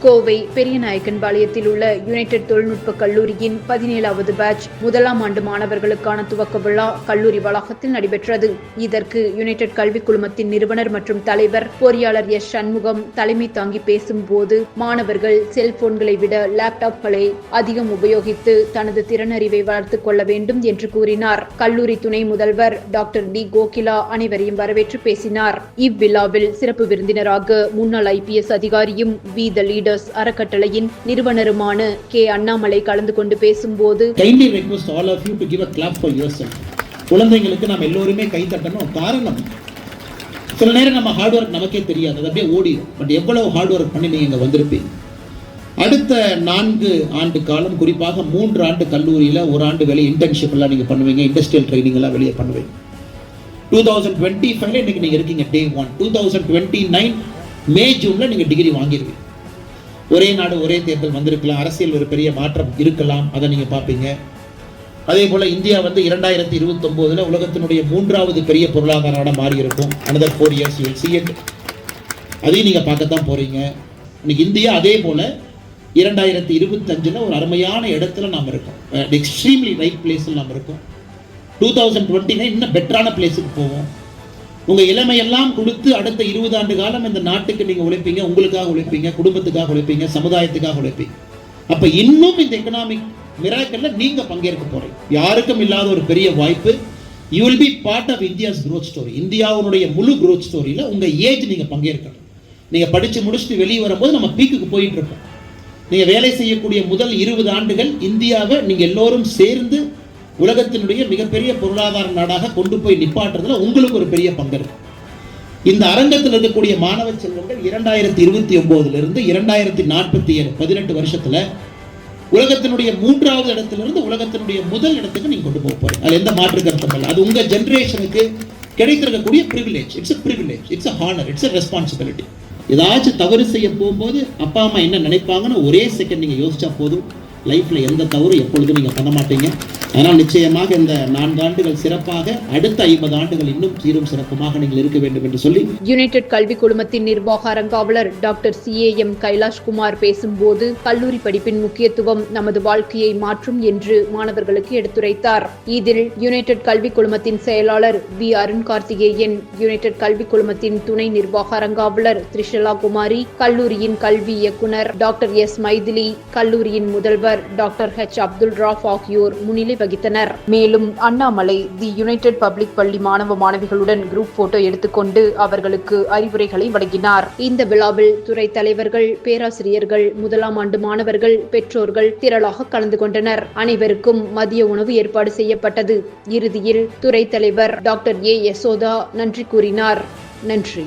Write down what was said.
கோவை பெரியநாயக்கன் பாளையத்தில் உள்ள யுனைடெட் தொழில்நுட்ப கல்லூரியின் பதினேழாவது பேட்ச் முதலாம் ஆண்டு மாணவர்களுக்கான துவக்க விழா கல்லூரி வளாகத்தில் நடைபெற்றது. இதற்கு யுனைடெட் கல்விக் குழுமத்தின் நிறுவனர் மற்றும் தலைவர் பொறியாளர் எஸ். சண்முகம் தலைமை தாங்கி பேசும்போது மாணவர்கள் செல்போன்களை விட லேப்டாப்களை அதிகம் உபயோகித்து தனது திறனறிவை வளர்த்துக் கொள்ள வேண்டும் என்று கூறினார். கல்லூரி துணை முதல்வர் டாக்டர் டி. கோகிலா அனைவரையும் வரவேற்று பேசினார். இவ்விழாவில் சிறப்பு விருந்தினராக முன்னாள் ஐபிஎஸ் அதிகாரியும் வி த லீடர்ஸ் அறக்கட்டளையின் நிறுவனருமான கே. அண்ணாமலை கலந்து கொண்டு பேசும்போது kindly request all of you to give a clap for yourself குழந்தைங்களுக்கு நாம் எல்லோருமே கை தட்டணும். காரணம் சில நேரம் நம்ம ஹார்ட் ஒர்க் நமக்கே தெரியாது. அது அப்படியே ஓடிடும் பட் எவ்வளவு ஹார்ட் ஒர்க் பண்ணி நீங்கள் இங்கே வந்திருப்பீங்க? அடுத்த நான்கு ஆண்டு காலம் குறிப்பாக மூன்று ஆண்டு கல்லூரியில் ஒரு ஆண்டு வெளியே இன்டர்ன்ஷிப் எல்லாம் நீங்கள் பண்ணுவீங்க. இண்டஸ்ட்ரியல் ட்ரைனிங் எல்லாம் வெளியே பண்ணுவீங்க. டூ தௌசண்ட் டுவெண்ட்டி ஃபைவ்ல இன்னைக்கு நீங்கள் இருக்கீங்க day one two thousand twenty nine May ஜூனில் நீங்கள் டிகிரி வாங்கிடுவீங்க ஒரே நாடு ஒரே தேர்தல் வந்திருக்கலாம். அரசியல் ஒரு பெரிய மாற்றம் இருக்கலாம். அதை நீங்கள் பார்ப்பீங்க. அதே போல் இந்தியா வந்து இரண்டாயிரத்தி இருபத்தொம்போதில் உலகத்தினுடைய மூன்றாவது பெரிய பொருளாதார நாடாக மாறி இருக்கும் another four years you'll see it அதையும் நீங்கள் பார்க்கத்தான் போகிறீங்க இன்னைக்கு இந்தியா அதே போல் இரண்டாயிரத்தி இருபத்தஞ்சில் ஒரு அருமையான இடத்துல நாம் இருக்கோம். எக்ஸ்ட்ரீம்லி ரைட் பிளேஸில் நாம் இருக்கோம். டூ தௌசண்ட் டுவெண்ட்டி நைன் இன்னும் பெட்டரான பிளேஸுக்கு போவோம். உங்கள் இளமையெல்லாம் கொடுத்து அடுத்த இருபது ஆண்டு காலம் இந்த நாட்டுக்கு நீங்கள் உழைப்பீங்க உங்களுக்காக உழைப்பீங்க குடும்பத்துக்காக உழைப்பீங்க சமுதாயத்துக்காக உழைப்பீங்க. அப்போ இன்னும் இந்த எக்கனாமிக் மிராக்கல்ல நீங்கள் பங்கேற்க போகிறீங்க யாருக்கும் இல்லாத ஒரு பெரிய வாய்ப்பு. You will be part of India's growth story இந்தியாவுடைய முழு க்ரோத் ஸ்டோரியில் உங்கள் ஏஜ் நீங்கள் பங்கேற்கணும். நீங்கள் படித்து முடிச்சுட்டு வெளியே வரும்போது நம்ம பீக்குக்கு போயிட்டு இருக்கோம் நீங்கள் வேலை செய்யக்கூடிய முதல் இருபது ஆண்டுகள் இந்தியாவை நீங்கள் எல்லோரும் சேர்ந்து உலகத்தினுடைய மிகப்பெரிய பொருளாதார நாடாக கொண்டு போய் நிப்பாட்டுறதுல உங்களுக்கு ஒரு பெரிய பங்கு இருக்கு இந்த அரங்கத்தில் இருக்கக்கூடிய மாணவ செல்வங்கள் இரண்டாயிரத்தி இருபத்தி ஒன்பதுல இருந்து இரண்டாயிரத்தி நாற்பத்தி ஏழு பதினெட்டு வருஷத்துல உலகத்தினுடைய மூன்றாவது இடத்திலிருந்து உலகத்தினுடைய முதல் இடத்துக்கு நீங்க கொண்டு போக போறீங்க. அது எந்த மாற்று கருத்தம் இல்லை. அது உங்க ஜென்ரேஷனுக்கு கிடைத்திருக்கக்கூடிய privilege it's a privilege it's a honour it's a responsibility ஏதாச்சும் தவறு செய்ய போகும்போது அப்பா அம்மா என்ன நினைப்பாங்கன்னு ஒரே செகண்ட் நீங்க யோசிச்சா போதும். லைஃப்ல எந்த தவறும் எப்பொழுதும் நீங்க பண்ண மாட்டீங்க. ஆனால் நிச்சயமாக இந்த நான்கு ஆண்டுகள் சிறப்பாக அடுத்த ஐம்பது ஆண்டுகள் இன்னும் சீரும் சிறப்புமாக நீங்கள் இருக்க வேண்டும் என்று சொல்லி யுனைடெட் கல்வி குழுமத்தின் நிர்வாக அரங்காவலர் doctor C A M Kailashkumar பேசும்போது கல்லூரி படிப்பின் முக்கியத்துவம் நமது வாழ்க்கையை மாற்றும் என்று மாணவர்களுக்கு எடுத்துரைத்தார். இதில் யுனைடெட் கல்வி குழுமத்தின் செயலாளர் வி அருண் கார்த்திகேயன் யுனைடெட் கல்வி குழுமத்தின் துணை நிர்வாக அரங்காவலர் த்ரிஷலா குமாரி கல்லூரியின் கல்வி இயக்குனர் டாக்டர் எஸ் மைதிலி கல்லூரியின் முதல்வர் டாக்டர் ஹெச் அப்துல் ராஃப் ஆகியோர் முன்னிலை வகித்தனர். மேலும் அண்ணாமலை தி யுனைடெட் பப்ளிக் பள்ளி மாணவ மாணவிகளுடன் குரூப் போட்டோ எடுத்துக்கொண்டு அவர்களுக்கு அறிவுரைகளை வழங்கினார். இந்த விழாவில் துறை தலைவர்கள் பேராசிரியர்கள் முதலாம் ஆண்டு மாணவர்கள் பெற்றோர்கள் திரளாக கலந்து கொண்டனர். அனைவருக்கும் மதிய உணவு ஏற்பாடு செய்யப்பட்டது. இறுதியில் துறை தலைவர் டாக்டர் ஏ. யசோதா நன்றி கூறினார். நன்றி.